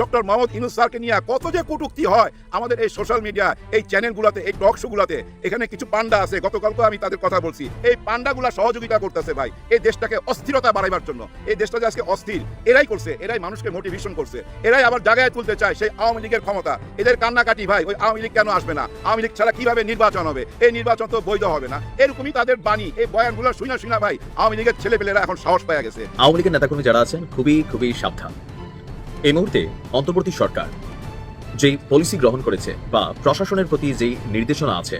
Doctor Mohammad Yunus স্যারকে নিয়ে কত যে কটুক্তি হয় আমাদের এই সোশ্যাল মিডিয়া, এই চ্যানেলগুলোতে, এই টক শোগুলোতে। এখানে কিছু পান্ডা আছে গতকালকে আমি তাদের কথা বলছি। এই পান্ডাগুলা সহযোগিতা করতেছে ভাই, এই দেশটাকে অস্থিরতা বাড়াইবার জন্য। এই দেশটা যে আজকে অস্থির, এরাই করছে, এরাই মানুষকে মোটিভেশন করছে। এরাই আবার জায়গায় তুলতে চায় সেই আওয়ামী লীগের ক্ষমতা। এদের কান্নাকাটি ভাই, ওই আওয়ামী লীগ কেন আসবে না? আওয়ামী লীগ ছাড়া কীভাবে নির্বাচন হবে? এই নির্বাচন তো বৈধ হবে না। এরকমই তাদের বাণী, এই বয়ানগুলো শুনা শুনা ভাই, আওয়ামী লীগের ছেলেপেলেরা এখন সাহস পাওয়া গেছে। আওয়ামী লীগের নেতাকর্মী যারা আছেন, খুবই খুবই সাবধান। এই মুহূর্তে অন্তর্বর্তী সরকার যেই পলিসি গ্রহণ করেছে বা প্রশাসনের প্রতি যেই নির্দেশনা আছে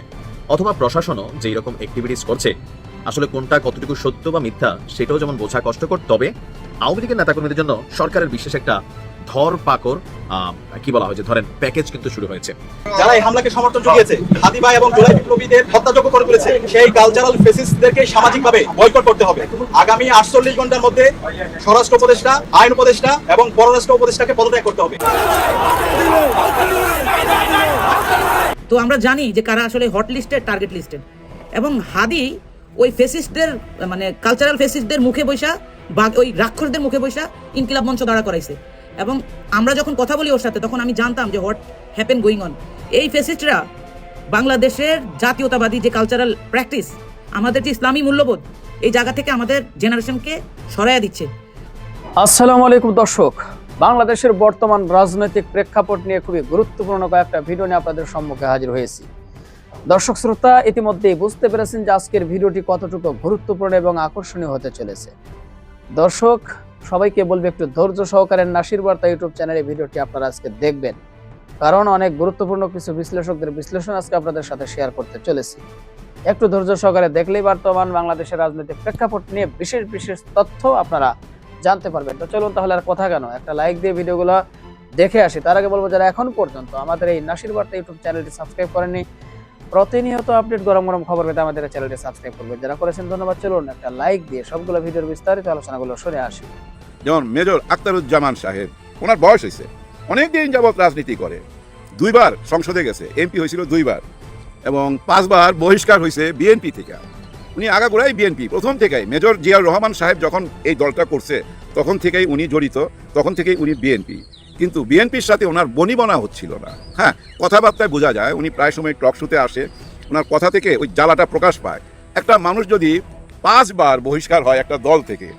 অথবা প্রশাসনও যেই রকম অ্যাক্টিভিটিস করছে, আসলে কোনটা কতটুকু সত্য বা মিথ্যা সেটাও যেমন বোঝা কষ্টকর, তবে আওয়ামী লীগের নেতাকর্মীদের জন্য সরকারের বিশেষ একটা ধর পাকর কি বলা হয় যে ধরেন প্যাকেজ কিন্তু শুরু হয়েছে। যারা এই হামলাকে সমর্থন জুগিয়েছে হাদিবা এবং জুলাই বিপ্লবীদের হত্যাযোগ্য করে তুলেছে সেই কালচারাল ফেসিসদেরকে সামাজিকভাবে বয়কট করতে হবে। আগামী আটচল্লিশ ঘণ্টার মধ্যে স্বরাষ্ট্র উপদেষ্টা আইন উপদেষ্টা এবং পররাষ্ট্র উপদেষ্টাকে পদত্যাগ করতে হবে। তো আমরা জানি যে কারা আসলে হট লিস্টেড টার্গেট লিস্টেড এবং হাদি ওই ফেসিস্টদের মানে কালচারাল ফেসিস্টদের মুখে বৈশা বা ওই রাক্ষসদের মুখে বৈশা ইনকিলাব মঞ্চ দাঁড়া করাইছে। এবং আমরা যখন কথা বলি ওর সাথে, তখন আমি জানতাম যে হোয়াট হ্যাপেন গোয়িং অন। এই ফেসিস্টরা বাংলাদেশের জাতীয়তাবাদী যে কালচারাল প্র্যাকটিস আমাদের যে ইসলামী মূল্যবোধ, এই জায়গা থেকে আমাদের জেনারেশনকে সরাইয়া দিচ্ছে। আসসালামু আলাইকুম দর্শক, বাংলাদেশের বর্তমান রাজনৈতিক প্রেক্ষাপট নিয়ে খুবই গুরুত্বপূর্ণ কয়েকটা ভিডিও নিয়ে আপনাদের সম্মুখে হাজির হয়েছি। দর্শক শ্রোতা, ইতিমধ্যেই বুঝতে পেরেছেন যে আজকের ভিডিওটি কতটুকু গুরুত্বপূর্ণ এবং আকর্ষণীয় হতে চলেছে। দর্শক সবাইকে বলবে একটু ধৈর্য সহকারে নাসির বার্তা ইউটিউব চ্যানেলে ভিডিওটি আপনারা আজকে দেখবেন। কারণ অনেক গুরুত্বপূর্ণ কিছু বিশ্লেষকদের বিশ্লেষণ আজকে আপনাদের সাথে শেয়ার করতে চলেছি। একটু ধৈর্য সহকারে দেখলেই বর্তমান বাংলাদেশের রাজনৈতিক প্রেক্ষাপট নিয়ে বিশেষ বিশেষ তথ্য আপনারা জানতে পারবেন। তো চলুন তাহলে আর কথা কেন? একটা লাইক দিয়ে ভিডিওগুলো দেখে আসি। তার আগে বলব যারা এখন পর্যন্ত আমাদের এই নাসির বার্তা ইউটিউব চ্যানেলটি সাবস্ক্রাইব করেননি প্রতিনিয়ত আপডেট গরম গরম খবর পেতে আমাদের চ্যানেলটি সাবস্ক্রাইব করবেন। যারা করেছেন ধন্যবাদ, চলুন একটা লাইক দিয়ে সবগুলো ভিডিওর বিস্তারিত আলোচনাগুলো শুনে আসি। যেমন মেজর আখতারুজ্জামান সাহেব, ওনার বয়স হয়েছে। অনেক দিন যাবৎ রাজনীতি করে। দুইবার সংসদে গেছে, এমপি হয়েছিল দুইবার। এবং পাঁচবার বহিষ্কার হয়েছে বিএনপি থেকে। উনি আগাগোড়াই বিএনপি, প্রথম থেকেই। মেজর জিয়াউর রহমান সাহেব যখন এই দলটা করছে, তখন থেকেই উনি জড়িত, তখন থেকেই উনি বিএনপি। কিন্তু বিএনপির সাথে ওনার বনিবনা হচ্ছিল না। হ্যাঁ কথাবার্তায় বোঝা যায়, উনি প্রায় সময় টক শুতে আসে, ওনার কথা থেকে ওই জ্বালাটা প্রকাশ পায়। একটা মানুষ যদি পাঁচবার বহিষ্কার হয় একটা দল থেকে,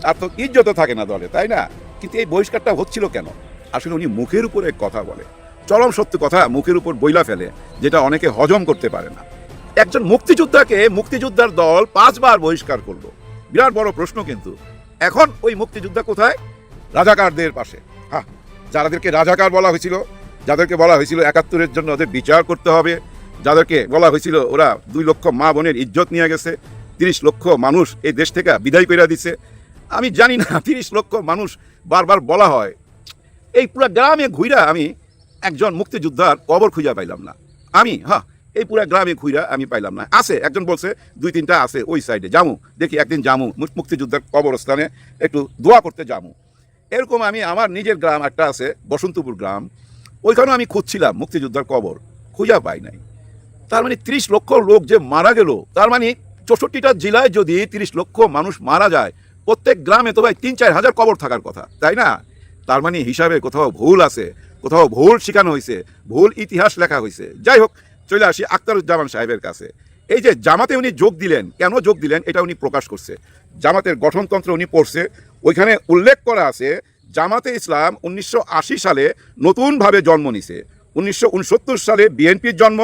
তার তো ইজ্জত থাকে না দলে, তাই না? কিন্তু এই বহিষ্কারটা হচ্ছিল কেন? আসলে উনি মুখের উপরে কথা বলে। চরম সত্য কথা, মুখের উপর বইলা ফেলে, যেটা অনেকে হজম করতে পারে না। একজন মুক্তিযোদ্ধাকে মুক্তিযোদ্ধার দল পাঁচবার বহিষ্কার করল। বিরাট বড় প্রশ্ন কিন্তু। এখন ওই মুক্তিযোদ্ধা কোথায়? রাজাকারদের পাশে। যাদেরকে রাজাকার বলা হয়েছিল, যাদেরকে বলা হয়েছিল একাত্তরের জন্য ওদের বিচার করতে হবে, যাদেরকে বলা হয়েছিল ওরা দুই লক্ষ মা বোনের ইজ্জত নিয়ে গেছে, তিরিশ লক্ষ মানুষ এই দেশ থেকে বিদায় করে দিছে। আমি জানি না, তিরিশ লক্ষ মানুষ বারবার বলা হয়। এই পুরা গ্রামে ঘুইরা আমি একজন মুক্তিযোদ্ধার কবর খুঁজা পাইলাম না। আমি হ্যাঁ এই পুরা গ্রামে ঘুইরা আমি পাইলাম না। আছে, একজন বলছে, দুই তিনটা আছে ওই সাইডে জামু দেখি একদিন জামু মুক্তিযোদ্ধার কবরস্থানে একটু দোয়া করতে জামু এরকম আমি আমার নিজের গ্রাম একটা আছে, বসন্তপুর গ্রাম। ওইখানেও আমি খুঁজছিলাম মুক্তিযোদ্ধার কবর। খুঁজা পাই নাই। তার মানে তিরিশ লক্ষ লোক যে মারা গেল, তার মানে চৌষট্টিটা জেলায় যদি তিরিশ লক্ষ মানুষ মারা যায়, প্রত্যেক গ্রামে তো ভাই তিন চার হাজার কবর থাকার কথা, তাই না? তার মানে হিসাবে কোথাও ভুল আছে, কোথাও ভুল শেখানো হয়েছে ভুল ইতিহাস লেখা হয়েছে যাই হোক, চলে আসি আক্তারুজ্জামান সাহেবের কাছে। এই যে জামাতে উনি যোগ দিলেন, কেন যোগ দিলেন, এটা উনি প্রকাশ করছে। জামাতের গঠনতন্ত্র উনি পড়ছে ওইখানে উল্লেখ করা আছে, জামাতে ইসলাম উনিশশো আশি সালে নতুনভাবে জন্ম নিছে। উনিশশো উনসত্তর সালে বিএনপির জন্ম,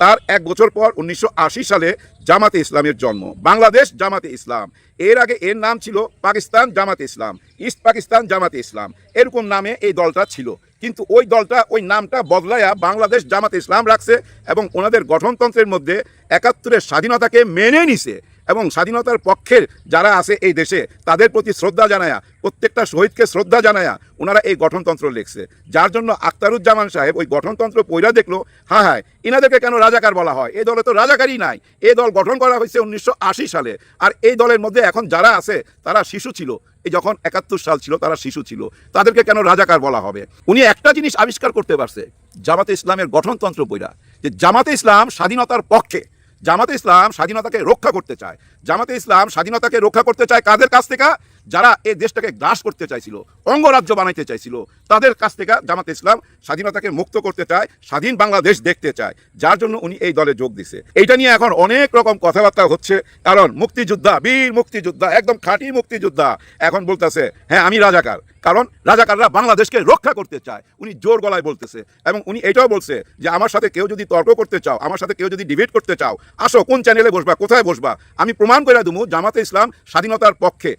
তার এক বছর পর উনিশশো আশি সালে জামাতে ইসলামের জন্ম। বাংলাদেশ জামাতে ইসলাম। এর আগে এর নাম ছিল পাকিস্তান জামাতে ইসলাম, ইস্ট পাকিস্তান জামাতে ইসলাম। এরকম নামে এই দলটা ছিল। কিন্তু ওই দলটা ওই নামটা বদলায়া বাংলাদেশ জামাতে ইসলাম রাখছে এবং ওনাদের গঠনতন্ত্রের মধ্যে একাত্তরের স্বাধীনতাকে মেনে নিছে। এবং স্বাধীনতার পক্ষের যারা আছে এই দেশে, তাদের প্রতি শ্রদ্ধা জানায়া, প্রত্যেকটা শহীদকে শ্রদ্ধা জানায়া ওনারা এই গঠনতন্ত্র লিখছে। যার জন্য আক্তারুজ্জামান সাহেব ওই গঠনতন্ত্র পৈরা দেখল হ্যাঁ হ্যাঁ ইনাদেরকে কেন রাজাকার বলা হয়? এই দলে তো রাজাকারই নাই। এই দল গঠন করা হয়েছে উনিশশো আশি সালে। আর এই দলের মধ্যে এখন যারা আছে, তারা শিশু ছিল। এই যখন একাত্তর সাল ছিল, তারা শিশু ছিল। তাদেরকে কেন রাজাকার বলা হবে? উনি একটা জিনিস আবিষ্কার করতে পারছে, জামাতে ইসলামের গঠনতন্ত্র বইরা যে জামাতে ইসলাম স্বাধীনতার পক্ষে জামাতে ইসলাম স্বাধীনতাকে রক্ষা করতে চায়। জামাতে ইসলাম স্বাধীনতাকে রক্ষা করতে চায় কাদের কাছ থেকে? যারা এই দেশটাকে গ্রাস করতে চাইছিল, অঙ্গরাজ্য বানাইতে চাইছিল, তাদের কাছ থেকে জামাত ইসলাম স্বাধীনতাকে মুক্ত করতে চায়, স্বাধীন বাংলাদেশ দেখতে চায়, যার জন্য উনি এই দলে যোগ দিছে। এইটা নিয়ে এখন অনেক রকম কথাবার্তা হচ্ছে, কারণ মুক্তিযোদ্ধা, বীর মুক্তিযোদ্ধা, একদম খাঁটি মুক্তিযোদ্ধা এখন বলতেছে হ্যাঁ আমি রাজাকার। কারণ রাজাকাররা বাংলাদেশকে রক্ষা করতে চায়, উনি জোর গলায় বলতেছে। এবং উনি এটাও বলছে যে, আমার সাথে কেউ যদি তর্ক করতে চাও, আমার সাথে কেউ যদি ডিবেট করতে চাও, আসো কোন চ্যানেলে বসবা, কোথায় বসবা? আমি প্রমাণ করে দেবো জামাতে ইসলাম স্বাধীনতার পক্ষে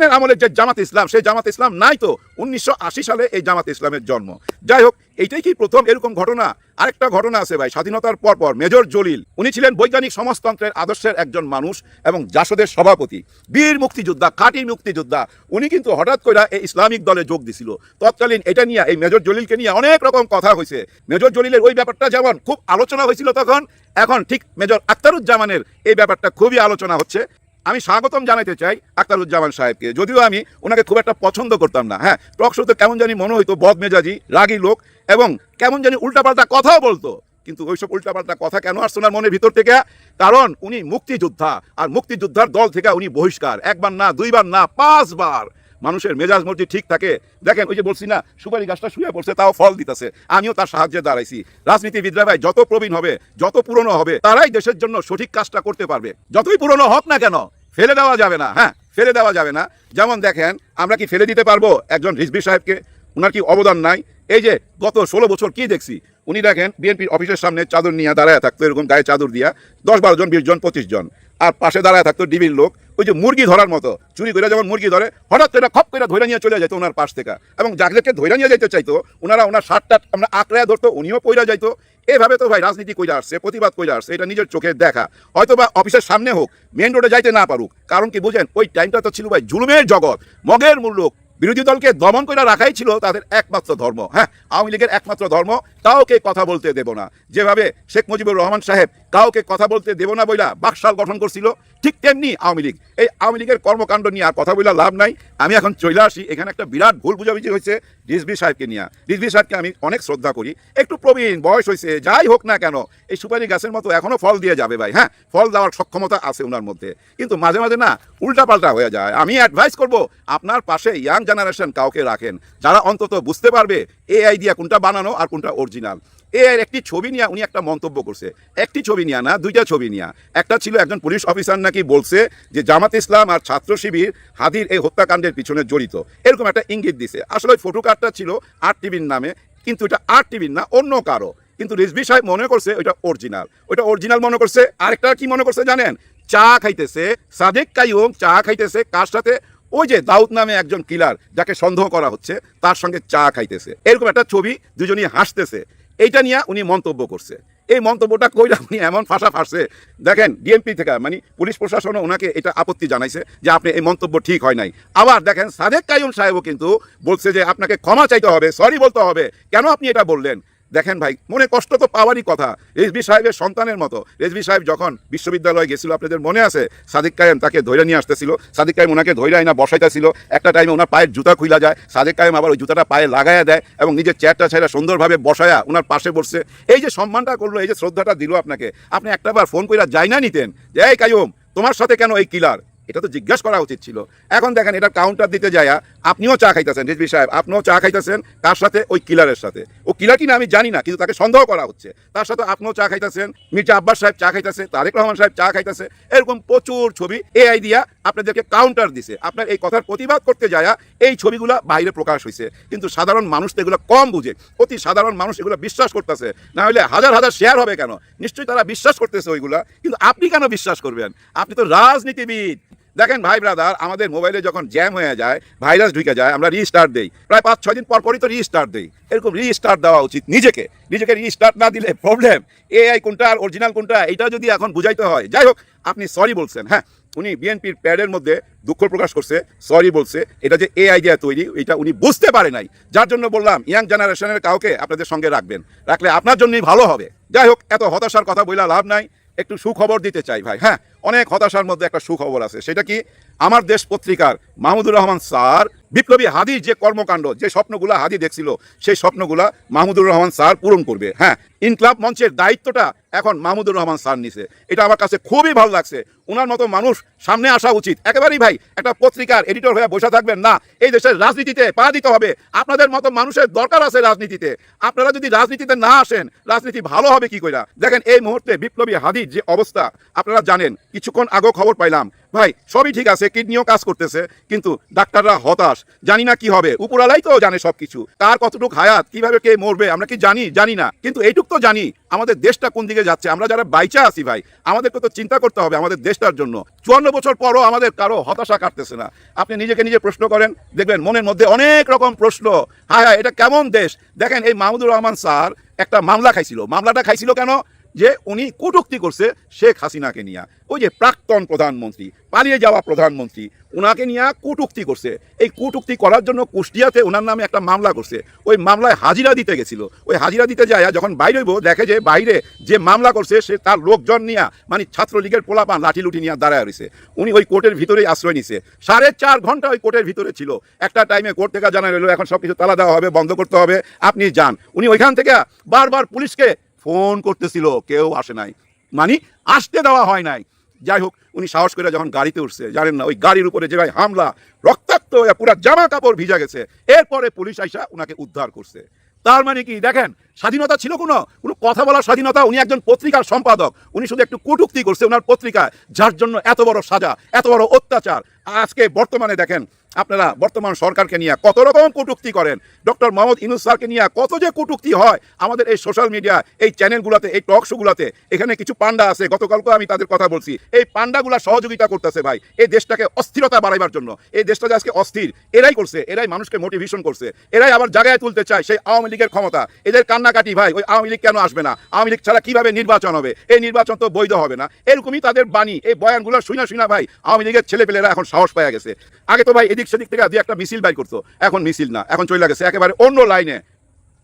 পাকিস্তানের আমলের যে জামাত ইসলাম, সেই জামাত ইসলাম নাই তো। উনিশশো সালে এই জামাত ইসলামের জন্ম। যাই হোক, এইটাই কি প্রথম এরকম ঘটনা? আরেকটা ঘটনা আছে ভাই, স্বাধীনতার পর পর মেজর জলিল, উনি ছিলেন বৈজ্ঞানিক সমাজতন্ত্রের আদর্শের একজন মানুষ এবং জাসদের সভাপতি, বীর মুক্তিযোদ্ধা, খাঁটি মুক্তিযোদ্ধা। উনি কিন্তু হঠাৎ করে এই ইসলামিক দলে যোগ দিছিল। তৎকালীন এটা নিয়ে, এই মেজর জলিলকে নিয়ে অনেক রকম কথা হয়েছে মেজর জলিলের ওই ব্যাপারটা যেমন খুব আলোচনা হয়েছিল তখন, এখন ঠিক মেজর আক্তারুজ্জামানের এই ব্যাপারটা খুবই আলোচনা হচ্ছে। আমি স্বাগতম জানাতে চাই আক্তারুজ্জামান সাহেবকে। যদিও আমি ওনাকে খুব একটা পছন্দ করতাম না হ্যাঁ? টক শোতে কেমন জানি মনে হইতো বদমেজাজি রাগী লোক এবং কেমন জানি উল্টাপাল্টা কথাও বলতো। কিন্তু ওইসব উল্টাপাল্টা কথা কেন আসতো না মনের ভিতর থেকে? কারণ উনি মুক্তিযোদ্ধা, আর মুক্তিযোদ্ধার দল থেকে উনি বহিষ্কার। একবার না, দুইবার না, পাঁচবার। মানুষের মেজাজ মর্জি ঠিক থাকে। দেখেন, ওই যে বলছি না, সুপারি গাছটা শুয়ে পড়ছে, তাও ফল দিতেছে। আমিও তার সাহায্যে দাঁড়াইছি। রাজনীতিবিদরা ভাই, যত প্রবীণ হবে, যত পুরনো হবে, তারাই দেশের জন্য সঠিক কাজটা করতে পারবে। যতই পুরনো হোক না কেন, ফেলে দেওয়া যাবে না হ্যাঁ ফেলে দেওয়া যাবে না। যেমন দেখেন, আমরা কি ফেলে দিতে পারব একজন রিজবি সাহেবকে? ওনার কি অবদান নাই? এই যে গত ষোলো বছর কি দেখছি? উনি দেখেন, বিএনপির অফিসের সামনে চাদর নিয়ে দাঁড়ায় থাকতো, এরকম গায়ে চাদর দিয়া, দশ বারো জন, বিশ জন, পঁচিশ জন। আর পাশে দাঁড়ায় থাকতো ডিবির লোক। ওই যে মুরগি ধরার মতো। চুরি করে যেমন মুরগি ধরে, হঠাৎ করে খপ করে ধরে নিয়ে চলে যেত ওনার পাশ থেকে। এবং যাদেরকে ধরে নিয়ে যেতে চাইতো, ওনারা ওনার শার্টটা আমরা আঁকড়ায় ধরতো, উনিও পইরা যাইতো। এভাবে তো ভাই রাজনীতি কইরা আসছে, প্রতিবাদ কইরা আসছে, এটা নিজের চোখে দেখা। হয়তো বা অফিসের সামনে হোক মেন রোডে যাইতে না পারুক। কারণ কি বুঝেন, ওই টাইমটা তো ছিল ভাই জুলুমের জগৎ, মগের মূল্য বিরোধী দলকে দমন করে রাখাই ছিল তাদের একমাত্র ধর্ম। হ্যাঁ আওয়ামী লীগের একমাত্র ধর্ম, কাউকে কথা বলতে দেব না। যেভাবে শেখ মুজিবুর রহমান সাহেব কাউকে কথা বলতে দেব না বইলা বাকশাল গঠন করছিল ঠিক তেমনি আওয়ামী লীগ। এই আওয়ামী লীগের কর্মকাণ্ড নিয়ে আর কথা বইলা লাভ নাই। আমি এখন চলে আসি। এখানে একটা বিরাট ভুল বুঝাবুঝি হয়েছে রিজভি সাহেবকে নিয়ে। রিজভি সাহেবকে আমি অনেক শ্রদ্ধা করি। একটু প্রবীণ, বয়স হয়েছে, যাই হোক না কেন, এই সুপারি গাছের মতো এখনও ফল দিয়ে যাবে ভাই হ্যাঁ? ফল দেওয়ার সক্ষমতা আছে ওনার মধ্যে। কিন্তু মাঝে মাঝে না উল্টাপাল্টা হয়ে যায়। আমি অ্যাডভাইস করব, আপনার পাশে ইয়াং জেনারেশন কাউকে রাখেন। যারা অন্তত বুঝতে পারবে, এই আইডিয়া কোনটা বানানো আর কোনটা অরিজিনাল এর একটি ছবি নিয়ে উনি একটা মন্তব্য করছে। একটি ছবি নিয়ে না, দুইটা ছবি নিয়ে। একটা ছিল একজন পুলিশ অফিসার নাকি বলছে যে জামাত ইসলাম আর ছাত্র শিবির হাদির এই হত্যাকাণ্ডের পিছনে জড়িত। এরকম একটা ইঙ্গিত দিছে। আসলে ওই ফটো কার্ডটা ছিল আর টিভির নামে, কিন্তু এটা আর টিভির না, অন্য কারও। কিন্তু রিজভি সাহেব মনে করছে ওইটা অরিজিনাল ওইটা অরিজিনাল মনে করছে। আরেকটা কি মনে করছে জানেন? চা খাইতেছে, সাদেক কাইম চা খাইতেছে, কার সাথে? ওই যে দাউদ নামে একজন কিলার যাকে সন্দেহ করা হচ্ছে, তার সঙ্গে চা খাইতেছে। এরকম একটা ছবি দুজনই হাসতেছে। এইটা নিয়ে উনি মন্তব্য করছে। এই মন্তব্যটা কইরা উনি এমন ফাঁসা ফাঁসে দেখেন ডিএমপি থেকে মানে পুলিশ প্রশাসনও ওনাকে এটা আপত্তি জানাইছে যে আপনি এই মন্তব্য ঠিক হয় নাই। আবার দেখেন, সাদেক কায়ুম সাহেবও কিন্তু বলছে যে আপনাকে ক্ষমা চাইতে হবে, সরি বলতে হবে। কেন আপনি এটা বললেন? দেখেন ভাই, মনে কষ্ট তো পাওয়ারই কথা। রেজবি সাহেবের সন্তানের মতো। রেজবি সাহেব যখন বিশ্ববিদ্যালয়ে গেছিল, আপনাদের মনে আছে? সাদিক কায়েম তাকে ধৈর্য নিয়ে আসতেছিল। সাদিক কায়েম ওনাকে ধৈর্য আইনা বসাইতেছিল। একটা টাইমে ওনার পায়ের জুতা খুইলা যায়। সাদিক কায়েম আবার ওই জুতাটা পায়ে লাগাইয়া দেয় এবং নিজের চেয়ারটা ছেড়ে সুন্দরভাবে বসায়া ওনার পাশে বসছে। এই যে সম্মানটা করল, এই যে শ্রদ্ধাটা দিল আপনাকে, আপনি একটাবার ফোন কইরা যাই না নিতেন। যে এই কায়ুম তোমার সাথে কেন এই কিলার এটা তো জিজ্ঞাসা করা উচিত ছিল। এখন দেখেন এটা কাউন্টার দিতে যায় আপনিও চা খাইতেছেন, রিজভি সাহেব। আপনিও চা খাইতেছেন কার সাথে ওই কিলারের সাথে। ও কিলার কিনা আমি জানি না, কিন্তু তাকে সন্দেহ করা হচ্ছে। তার সাথে আপনিও চা খাইতেছেন, মির্জা আব্বাস সাহেব চা খাইতেছে, তারেক রহমান সাহেব চা খাইতেছে। এরকম প্রচুর ছবি এই আইডিয়া আপনাদেরকে কাউন্টার দিছে। আপনার এই কথার প্রতিবাদ করতে যায়া এই ছবিগুলা বাইরে প্রকাশ হয়েছে কিন্তু সাধারণ মানুষ তো এগুলো কম বুঝে। অতি সাধারণ মানুষ এগুলো বিশ্বাস করতেছে। না হলে হাজার হাজার শেয়ার হবে কেন? নিশ্চয়ই তারা বিশ্বাস করতেছে ওইগুলা, কিন্তু আপনি কেন বিশ্বাস করবেন? আপনি তো রাজনীতিবিদ। দেখেন ভাই ব্রাদার আমাদের মোবাইলে যখন জ্যাম হয়ে যায় ভাইরাস ঢুকে যায়, আমরা রিস্টার্ট দেই। প্রায় পাঁচ, ছয় দিন পর পরই তো রিস্টার্ট দেই। এরকম রিস্টার্ট দেওয়া উচিত নিজেকে। নিজেকে রিস্টার্ট না দিলে প্রবলেম এআই কোনটা আর অরিজিনাল কোনটা এটা যদি এখন বুঝাইতে হয়। যাই হোক, আপনি সরি বলছেন হ্যাঁ? উনি বিএনপির প্যাডের মধ্যে দুঃখ প্রকাশ করছে সরি বলছে। এটা যে এ আইডিয়া তৈরি, এটা উনি বুঝতে পারে নাই। যার জন্য বললাম ইয়াং জেনারেশনের কাউকে আপনাদের সঙ্গে রাখবেন। রাখলে আপনার জন্যই ভালো হবে। যাই হোক, এত হতাশার কথা বইলা লাভ নাই। একটু সুখবর দিতে চাই ভাই। হ্যাঁ অনেক হতাশার মধ্যে একটা সুখবর আছে। সেটা কি? আমার দেশ পত্রিকার মাহমুদুর রহমান স্যার বিপ্লবী হাদির যে কর্মকাণ্ড, যে স্বপ্নগুলা হাদি দেখছিল, সেই স্বপ্নগুলা মাহমুদুর রহমান স্যার পূরণ করবে। হ্যাঁ ইনকলাব মঞ্চের দায়িত্বটা এখন মাহমুদুর রহমান স্যার নিছে। এটা আমার কাছে খুবই ভালো লাগছে। ওনার মতো মানুষ সামনে আসা উচিত। একেবারেই ভাই, একটা পত্রিকার এডিটর হয়ে বসে থাকবেন না। এই দেশের রাজনীতিতে পা দিতে হবে। আপনাদের মতো মানুষের দরকার আছে রাজনীতিতে। আপনারা যদি রাজনীতিতে না আসেন, রাজনীতি ভালো হবে কি কইরা? দেখেন, এই মুহূর্তে বিপ্লবী হাদির যে অবস্থা, আপনারা জানেন, কিছুক্ষণ আগেও খবর পাইলাম। ভাই, সবই ঠিক আছে, কিডনিও কাজ করতেছে, কিন্তু ডাক্তাররা হতাশ। জানি না কি হবে। উপরালাই তো জানে সবকিছু। কার কতটুকু হায়াত, কীভাবে কে মরবে, আমরা কি জানি? জানি না। কিন্তু এইটুক তো জানি, আমাদের দেশটা কোন দিকে যাচ্ছে? আমরা যারা বাইচা আছি ভাই, আমাদেরকে তো চিন্তা করতে হবে আমাদের দেশটার জন্য। চুয়ান্ন বছর পরও আমাদের কারও হতাশা কাটতেছে না। আপনি নিজেকে নিজে প্রশ্ন করেন, দেখবেন মনের মধ্যে অনেক রকম প্রশ্ন। হায় হায়, এটা কেমন দেশ? দেখেন এই মাহমুদুর রহমান স্যার একটা মামলা খাইছিল। মামলাটা খাইছিল কেন? যে উনি কটূক্তি করছে শেখ হাসিনাকে নিয়ে। ওই যে প্রাক্তন প্রধানমন্ত্রী, পালিয়ে যাওয়া প্রধানমন্ত্রী ওনাকে নিয়ে কটূক্তি করছে। এই কটূক্তি করার জন্য কুষ্টিয়াতে ওনার নামে একটা মামলা করছে। ওই মামলায় হাজিরা দিতে গেছিল। ওই হাজিরা দিতে যায়, যখন বাইরে হইব, দেখে যে বাইরে যে মামলা করছে, সে তার লোকজন নিয়ে মানে ছাত্রলীগের পোলাপান লাঠি লুঠি নিয়ে দাঁড়ায় রয়েছে। উনি ওই কোর্টের ভিতরেই আশ্রয় নিছে। সাড়ে চার ঘণ্টা ওই কোর্টের ভিতরে ছিল। একটা টাইমে কোর্ট থেকে জানা রইল এখন সব কিছু তালা দেওয়া হবে, বন্ধ করতে হবে, আপনি যান। উনি ওইখান থেকে বারবার পুলিশকে ফোন করতেছিল, কেউ আসে নাই। মানে আসতে দেওয়া হয় নাই। যাই হোক, উনি সাহস করে যখন গাড়িতে উঠছে, জানেন না, ওই গাড়ির উপরে যে ভাই হামলা, রক্তাক্ত হয়ে পুরা জামা কাপড় ভিজা গেছে। এরপরে পুলিশ আইসা উনাকে উদ্ধার করছে। তার মানে কি, দেখেন স্বাধীনতা ছিল কোনো কোনো কথা বলার স্বাধীনতা, উনি একজন পত্রিকার সম্পাদক। উনি শুধু একটু কটুক্তি করছে ওনার পত্রিকায় যার জন্য এত বড় সাজা, এত বড় অত্যাচার। আজকে বর্তমানে দেখেন, আপনারা বর্তমান সরকারকে নিয়ে কত রকম কটুক্তি করেন। ডক্টর মোহাম্মদ ইনুস স্যারকে নিয়ে কত যে কটুক্তি হয়। আমাদের এই সোশ্যাল মিডিয়া, এই চ্যানেলগুলোতে, এই টক শোগুলোতে, এখানে কিছু পান্ডা আছে গতকালকে আমি তাদের কথা বলছি। এই পান্ডাগুলা সহযোগিতা করতেছে ভাই, এই দেশটাকে অস্থিরতা বাড়াইবার জন্য। এই দেশটা যে আজকে অস্থির, এরাই করছে, এরাই মানুষকে মোটিভেশন করছে। এরাই আবার জায়গায় তুলতে চায় সেই আওয়ামী লীগের ক্ষমতা। এদের কান্নাকাটি ভাই, ওই আওয়ামী লীগ কেন আসবে না? আওয়ামী লীগ ছাড়া কীভাবে নির্বাচন হবে? এই নির্বাচন তো বৈধ হবে না। এরকমই তাদের বাণী, এই বয়ানগুলো শুনা শুনা ভাই, আওয়ামী লীগের ছেলেপেলেরা এখন সাহস পাওয়া গেছে। আগে তো ভাই এদিক সেদিক থেকে দুই একটা মিছিল বাইর করতো, এখন মিছিল না, এখন চলে গেছে, একেবারে অন্য লাইনে।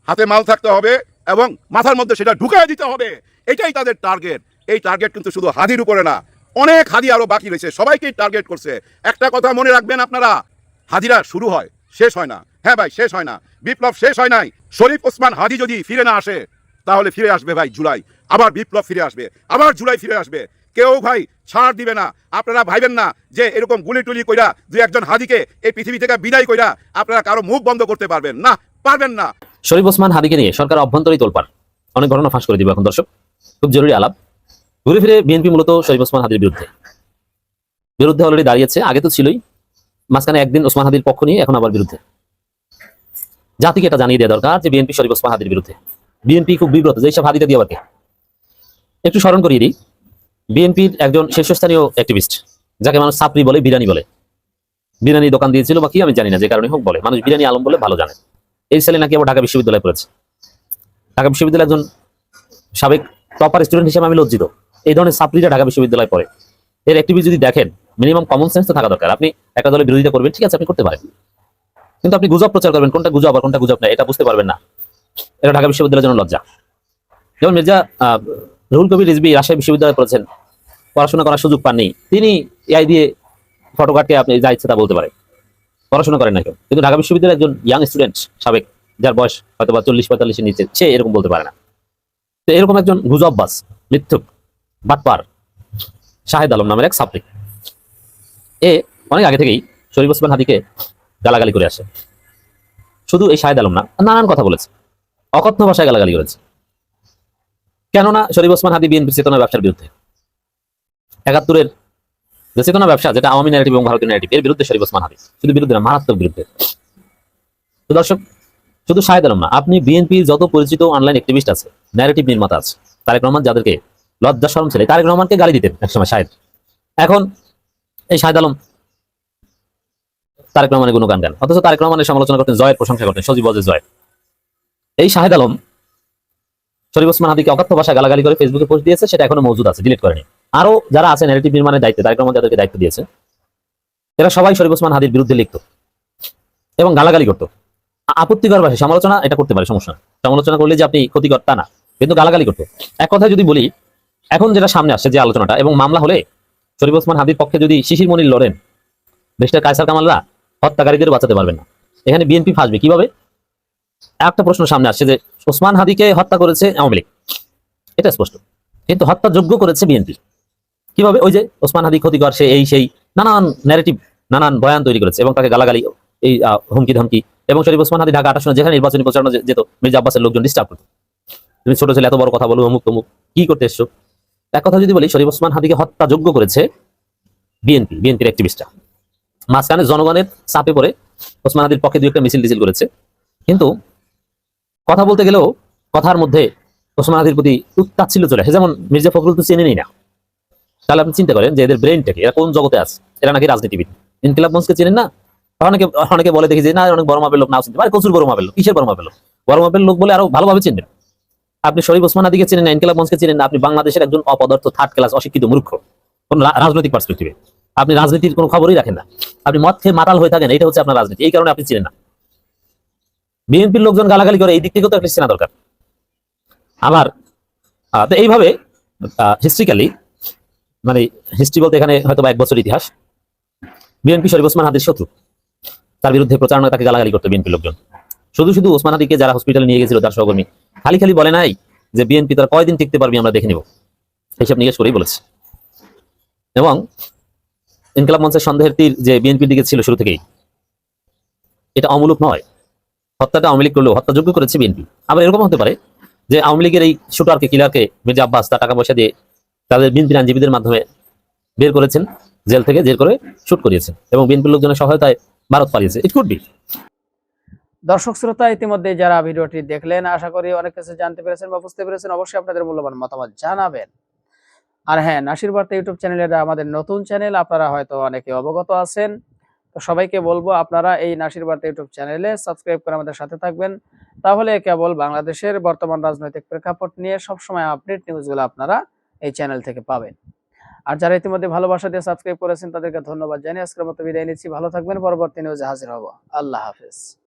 হাতে মাল থাকতে হবে এবং মাথার মধ্যে সেটা ঢুকাই দিতে হবে। এটাই তাদের টার্গেট। এই টার্গেট কিন্তু শুধু হাদির উপরে না, অনেক হাদি আরও বাকি রয়েছে, সবাইকেই টার্গেট করছে। একটা কথা মনে রাখবেন আপনারা, হাদিরা শুরু হয়, শেষ হয় না। হ্যাঁ ভাই, শেষ হয় না। বিপ্লব শেষ হয় নাই। শরীফ ওসমান হাদি যদি ফিরে না আসে, তাহলে ফিরে আসবে ভাই জুলাই। আবার বিপ্লব ফিরে আসবে। আবার জুলাই ফিরে আসবে। কেউ ভাই ছাড় দিবে না। আপনারা ভাইবেন না যে এরকম গুলি টুলি কইরা দুই একজন হাদিকে এই পৃথিবী থেকে বিদায় কইরা আপনারা কারও মুখ বন্ধ করতে পারবেন না পারবেন না। শরীফ ওসমান হাদিকে নিয়ে সরকার অভ্যন্তরীণ তোলপাড়। অনেক ঘটনা ফাঁস করে দিব এখন, দর্শক। খুব জরুরি আলাপ। ঘুরে ফিরে বিএনপি মূলত শরীফ ওসমান হাদির বিরুদ্ধে। বিরুদ্ধে অলরেডি দাঁড়িয়েছে, আগে তো ছিলই। মাঝখানে একদিন ওসমান হাদির পক্ষ নিয়ে, এখন আবার বিরুদ্ধে। জাতিকে এটা জানিয়ে দেওয়া দরকার যে বিএনপি শরীফ ওসমান হাদির বিরুদ্ধে। বিএনপি খুব বিব্রত, যে সব হাদিটা দিয়ে আবার কে? একটু স্মরণ করিয়ে দিই, বিএনপির একজন শীর্ষস্থানীয় অ্যাক্টিভিস্ট যাকে মানুষ সাপরি বলে বিরানি বলে। বিরানি দোকান দিয়েছিল বা কি আমি জানি না, যে কারণে হোক বলে। মানুষ বিরানি আলম বলে ভালো জানে। এই ছেলে নাকি আবার ঢাকা বিশ্ববিদ্যালয়ে পড়েছে। ঢাকা বিশ্ববিদ্যালয়ের একজন সাবেক টপার স্টুডেন্ট হিসেবে আমি লজ্জিত। এই ধরনের ছাত্রীরা ঢাকা বিশ্ববিদ্যালয়ে পড়ে। এর অ্যাক্টিভিটি যদি দেখেন মিনিমাম কমন সেন্স তো থাকা দরকার। আপনি একটা দলের বিরোধিতা করবেন, ঠিক আছে, আপনি করতে পারেন। কিন্তু আপনি গুজব প্রচার করবেন, কোনটা গুজব আর কোনটা গুজব না, এটা বুঝতে পারবেন না। এটা ঢাকা বিশ্ববিদ্যালয়ের জন্য লজ্জা। যেমন মির্জা রুহুল কবির রিজবি রাজশাহী বিশ্ববিদ্যালয়ে পড়েছেন, পড়াশোনা করার সুযোগ পাননি। তিনি এআই দিয়ে ফটো কাটকে আপনি যা ইচ্ছে তা বলতে পারেন। পড়াশোনা করেন না কেউ। কিন্তু ঢাকা বিশ্ববিদ্যালয়ের একজন ইয়াং স্টুডেন্ট সাবেক, যার বয়স হয়তো বা চল্লিশ, পঁয়তাল্লিশের নিচে, সে এরকম বলতে পারে না। তো এরকম একজন গুজববাস মিথ্যুক, বাটপার, শাহেদ আলম নামের এক ছাত্রী এ অনেক আগে থেকেই শরীফ ওসমান হাদিকে গালাগালি করে আসে। শুধু এই শাহেদ আলম না, নানান কথা বলেছে। অকথ্য ভাষায় গালাগালি করেছে। কেননা শরীফ ওসমান হাদি বিএনপি চেতনা ব্যবসার বিরুদ্ধে। একাত্তরের যে চেতনা ব্যবসা, যেটা আওয়ামী ন্যারেটিভ এবং ভারতীয় ন্যারেটিভ এর বিরুদ্ধে শরীফ ওসমান হাদি। শুধু বিরুদ্ধে না, মারাত্মক বিরুদ্ধে। দর্শক, শুধু শাহেদ আলম না, আপনি বিএনপির যত পরিচিত অনলাইন অ্যাক্টিভিস্ট আছে ন্যারেটিভ নির্মাতা আছে, তারেক রহমান যাদেরকে লজ্জা শরম ছেলে, তারেক রহমানকে গালি দিতেন একসময় শাহেদ। এখন এই শাহেদ আলম তারেক রহমানের গুণগান গান। অথচ তারেক রহমানের সমালোচনা করতেন জয়ের প্রশংসা করতেন, সজীব অজয় জয়। এই শাহেদ আলম শরীফ ওসমান হাদিকে অকথ্য ভাষা গালাগালি করে ফেসবুকে পোস্ট দিয়েছে, সেটা এখনও মজুদ আছে ডিলিট করেনি। আরও যারা আছে ন্যারেটিভ নির্মাণের দায়িত্বে, তারেক রহমান যাদেরকে দায়িত্ব দিয়েছে, এরা সবাই শরীফ ওসমান হাদির বিরুদ্ধে লিখতো এবং গালাগালি করতো। আপত্তিকর ভাষায় সমালোচনা এটা করতে পারে, সমস্যা সমালোচনা করলে যে আপনি ক্ষতিকর, তা না। কিন্তু গালাগালি করতো। এক কথায় যদি বলি, এখন যেটা সামনে আসছে যে আলোচনাটা এবং মামলা হলে শরীফ ওসমান হাদির পক্ষে যদি শিশির মনির লড়েন দেশটা কায়সার কামালরা হত্যাকারীদের বাঁচাতে পারবেন না। এখানে বিএনপি ফাঁসবে কীভাবে? একটা প্রশ্ন সামনে আসছে যে, ওসমান হাদিকে হত্যা করেছে আওয়ামী লীগ। এটা স্পষ্ট। কিন্তু হত্যাযোগ্য করেছে বিএনপি। কীভাবে? ওই যে ওসমান হাদি ক্ষতিকর, সে এই সেই নানান ন্যারেটিভ নানান বয়ান তৈরি করেছে এবং তাকে গালাগালি, এই হুমকি ধমকি এবং শরীফ ওসমান হাদি ঢাকা আটাশনে যেখানে নির্বাচনী প্রচারণা যেত, মির্জা আব্বাসের লোকজন ডিস্টার্ব করতো। তুমি ছোট ছেলে, এত বড় কথা বলো, অমুক তমুক, কি করতে এসছো? এক কথা যদি বলি, শরীফ ওসমান হাদিকে হত্যাযোগ্য করেছে বিএনপি, বিএনপির অ্যাক্টিভিস্টরা মাঝখানে জনগণের চাপে পড়ে ওসমান হাদির পক্ষে দুই একটা মিছিল টিছিল করেছে। কিন্তু কথা বলতে গেলেও কথার মধ্যে ওসমান হাদির প্রতি উত্তাচ্ছিল্য চলে আসে। যেমন মির্জা ফখরুল তো চেনেনই না। তাহলে আপনি চিন্তা করেন যে এদের ব্রেনটাকে এরা কোন জগতে আছে? এরা নাকি রাজনীতিবিদ? ইনকিলাব মঞ্চকে চেনেন না? অনেকে অনেকে বলে দেখি যে, না অনেক বড় মাপের লোক না চিনতে পারে। প্রচুর বড় মাপের লোক, কিসের বড় মাপের লোক? বড় মাপের লোক বলে আরও ভালোভাবে চিনবেন আপনি শরীফ ওসমান আদিকে চেনেন না, ইনকিলাব মঞ্চকে চেনেন না, আপনি বাংলাদেশের একজন অপদার্থ থার্ড ক্লাস অশিক্ষিত মূর্খ, কোন রাজনৈতিক পার্সপেক্টিভে আপনি রাজনীতির কোনো খবরই রাখেন না। আপনি মদ খেয়ে মাতাল হয়ে থাকেন এটা হচ্ছে আপনার রাজনীতি। এই কারণে আপনি চিনেন না। বিএনপির লোকজন গালাগালি করে, এই দিক থেকেও তো একটা চেনা দরকার। আবার তো এইভাবে হিস্ট্রিক্যালি মানে হিস্ট্রি বলতে এখানে হয়তো এক বছর ইতিহাস। বিএনপি শরীফ ওসমান হাদির শত্রু। তার বিরুদ্ধে প্রচারণা তাকে গালাগালি করতো বিএনপি লোকজন। শুধু শুধু ওসমান হাদিকে যারা হসপিটালে নিয়ে গেছিল, তার সহকর্মী, খালি খালি বলে নাই যে বিএনপি তার কয়দিন টিকতে পারবি আমরা দেখে নিব। এইসব নিয়ে করেই বলেছে। এবং ইনকলাব মঞ্চের সন্দেহের তীর যে বিএনপির দিকে ছিল শুরু থেকেই। এটা অমূলক নয়। হত্যাটা আওয়ামী লীগ করলেও হত্যাযোগ্য করেছে বিএনপি। আবার এরকম হতে পারে যে আওয়ামী লীগের এই শুটারকে কিলারকে মির্জা আব্বাস তার টাকা পয়সা দিয়ে তাদের বিএনপির আইনজীবীদের মাধ্যমে বের করেছেন, জেল থেকে জেল করে শুট করিয়েছেন এবং বিএনপির লোকজনের সহায়তায় ভারত পালিয়েছে। ইট কুড বি দর্শক শ্রোতা, ইতিমধ্যে যারা ভিডিওটি দেখলেন, আশা করি অনেক কিছু জানতে পেরেছেন বা বুঝতে পেরেছেন। অবশ্যই আপনাদের মূল্যবান মতামত জানাবেন। আর হ্যাঁ নাসির বার্তা ইউটিউব চ্যানেল এটা আমাদের নতুন চ্যানেল আপনারা হয়তো অনেকে অবগত আছেন। তো সবাইকে বলব, আপনারা এই নাসির বার্তা ইউটিউব চ্যানেলে সাবস্ক্রাইব করে আমাদের সাথে থাকবেন। তাহলে কেবল বাংলাদেশের বর্তমান রাজনৈতিক প্রেক্ষাপট নিয়ে সবসময় আপডেট নিউজগুলো আপনারা এই চ্যানেল থেকে পাবেন। আর যারা ইতিমধ্যে ভালোবাসা দিয়ে সাবস্ক্রাইব করেছেন, তাদেরকে ধন্যবাদ জানিয়ে আজকের মতো বিদায় নিচ্ছি। ভালো থাকবেন, পরবর্তী নিউজে হাজির হব। আল্লাহ হাফেজ।